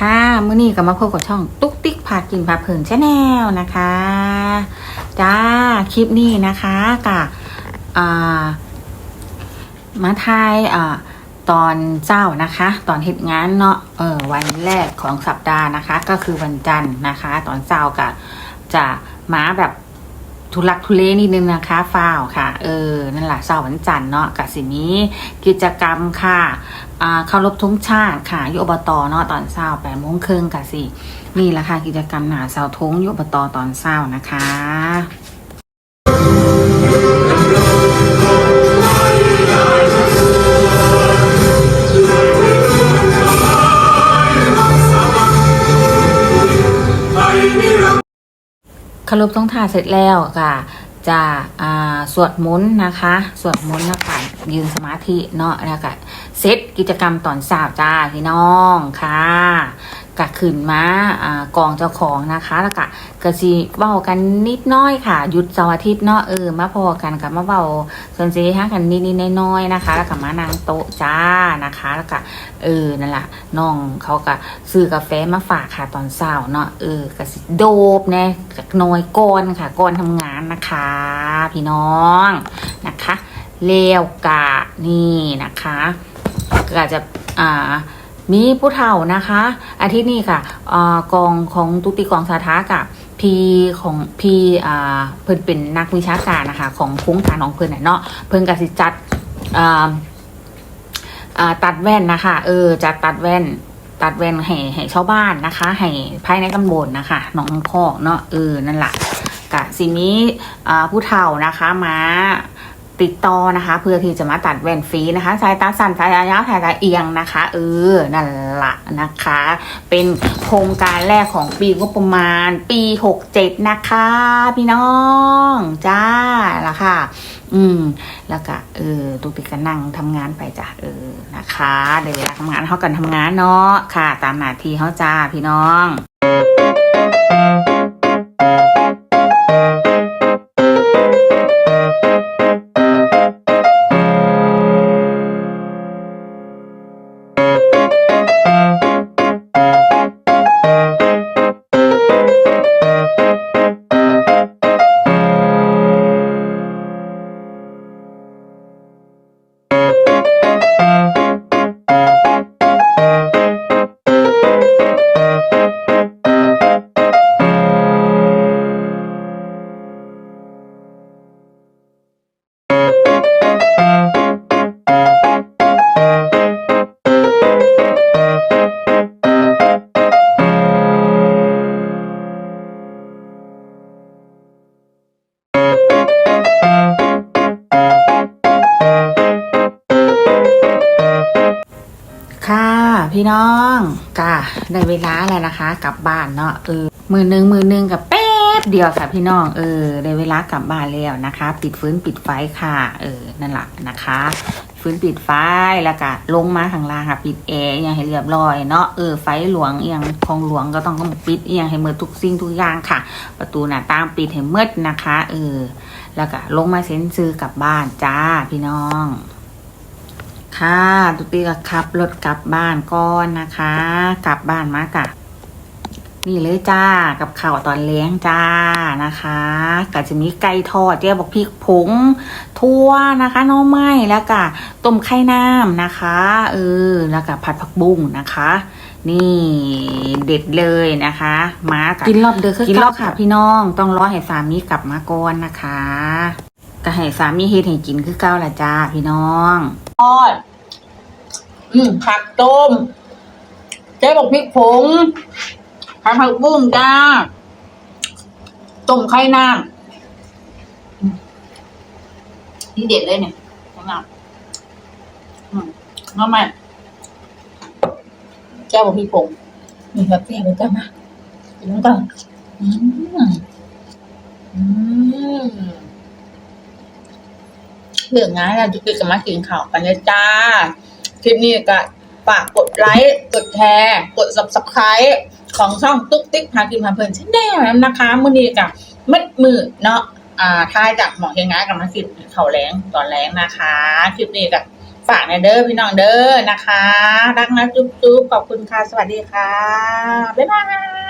ค่ะมื้อนี้ก็มาพบกับช่องตุ๊กติ๊กพากินพาเพลินชาแนลนะคะจ้าคลิปนี้นะคะกับอ่ามาทายอตอนเจ้านะคะ ตอนเหตุงานเนาะเออวันแรกของสัปดาห์นะคะ ก็คือวันจันทร์นะคะ ตอนเจ้ากับจะมาแบบ ทุลักทุเลนิดนึงนะคะฟ้าวค่ะ เออ นั่นแหละเช้าวันจันทร์เนาะกับสินี้กิจกรรมค่ะอ่าเคารพธงชาติค่ะยุบตเนาะตอนเช้าแปดโมงครึ่งกับสินี่แหละค่ะกิจกรรมหนาเสาธงยุบตตอนเช้านะคะ คารบต้องทาเสร็จแล้วค่ะจะสวดมนต์นะคะ สวดมนต์นะคะยืนสมาธิเนาะแล้วก็เซตกิจกรรมตอนสาวจ้าพี่น้องค่ะ กะขึ้นมาอ่ากองเจ้าของนะคะแล้วก็กะสิเว้ากันนิดน้อยค่ะหยุดเสาร์อาทิตย์เนาะเออมาพอกันกับมาเว้าส่วนเสียกันนิดนิดๆน้อยๆนะคะ แล้วก็มานางโต๊ะจ้านะคะ แล้วก็เออนั่นแหละน้องเขาก็ซื้อกาแฟมาฝากค่ะตอนเช้าเนาะเออกะสิโดบแน่จากน้อยก้อนค่ะก้อนทำงานนะคะ พี่น้องนะคะเลวกะนี่นะคะก็จะอ่า มีผู้เฒ่านะคะอาทิตย์นี้ค่ะอกองของตุติกองสาธากับพีของพีอ่าเพิ่นเป็นนักวิชาการนะคะ ของโครงการของเพิ่นน่ะเนาะเพิ่นก็สิจัดอ่าตัดแว่นนะคะ เออจัดตัดแว่น ตัดแว่นให้ให้ชาวบ้านนะคะ ให้ภายในตำบลนะคะหนองพอกเนาะเออนั่นแหละกะสินี้ผู้เฒ่านะคะมา ติดต่อนะคะ เพื่อที่จะมาตัดแว่นฟรีนะคะสายตาสั้นสายตายาวสายตาเอียงนะคะ เออนั่นละนะคะ เป็นโครงการแรกของปีงบประมาณ ปี67นะคะ พี่น้องจ้าละค่ะ อืม แล้วก็เออตุกติกก็นั่งทำงานไปจ้ะเออนะคะเดี๋ยวเวลาทำงานเขากันทำงานเนาะค่ะ ตามหน้าที่เขาจ้าพี่น้อง ค่ะ พี่น้องกะได้เวลาแล้วนะคะ กลับบ้านเนาะเออมือหนึ่งมือหนึ่งกับแป๊บเดียวค่ะ พี่น้องเออได้เวลากลับบ้านแล้วนะคะ ปิดฟื้นปิดไฟค่ะ เออนั่นแหละนะคะฟื้นปิดไฟแล้วก็ลงมาข้างล่างค่ะ ปิดแอร์อย่างให้เรียบร้อยเนาะเออไฟหลวงเอียงของหลวงก็ต้องปิดเอียงให้เมื่อทุกสิ่งทุกอย่างค่ะ ประตูหน้าต่างปิดให้เมื่อนะคะ เออแล้วก็ลงมาเซ็นซื้อกลับบ้านจ้าพี่น้อง ค่ะตุกตีก็ขับรถกลับบ้านก่อนนะคะ กลับบ้านมากะนี่เลยจ้ากับข่าวตอนเลี้ยงจ้านะคะก็จะมีไก่ทอดเจ๊บอกพริกผงทั่วนะคะหน้องไม้แล้วก็ต้มไข่น้ำนะคะเออแล้วก็ผัดผักบุ้งนะคะ นี่เด็ดเลยนะคะ มากับกินรอบเดือกินรอบค่ะพี่น้องต้องรอให้สามีกลับมาก่อนนะคะ ก็ให้สามีเฮ็ดให้กินคือเก้าละจ้าพี่น้องทอด อืมผักต้ม เจ๊บอกพริกผงผัดผักบุ้งจ้าต้มไข่น้ำอืมนี่เด็ดเลยเนี่ยของเราอืมน้ำมันแก้วบอกพริกผงมีกาแฟเลยจ้ามากินน้ำกันอืมอืม เรื่องง่ายแล้วจุกจิกกับมากินข่าวกันเลยจ้า คลิปนี้ก็ฝากกดไลค์ กดแชร์ กด subscribe ของช่องตุ๊กติ๊กพากินพาเพลินเชแนลนะคะมื่อนี้กับมัดมือเนาะอ่าท้ายจากหมอเฮงงายกับมาสิบเขาแรงตอนแรงนะคะ คลิปนี้กับฝากในเด้อพี่น้องเด้อนะคะ รักนะจุ๊บจุ๊บขอบคุณค่ะ สวัสดีค่ะ บ๊ายบาย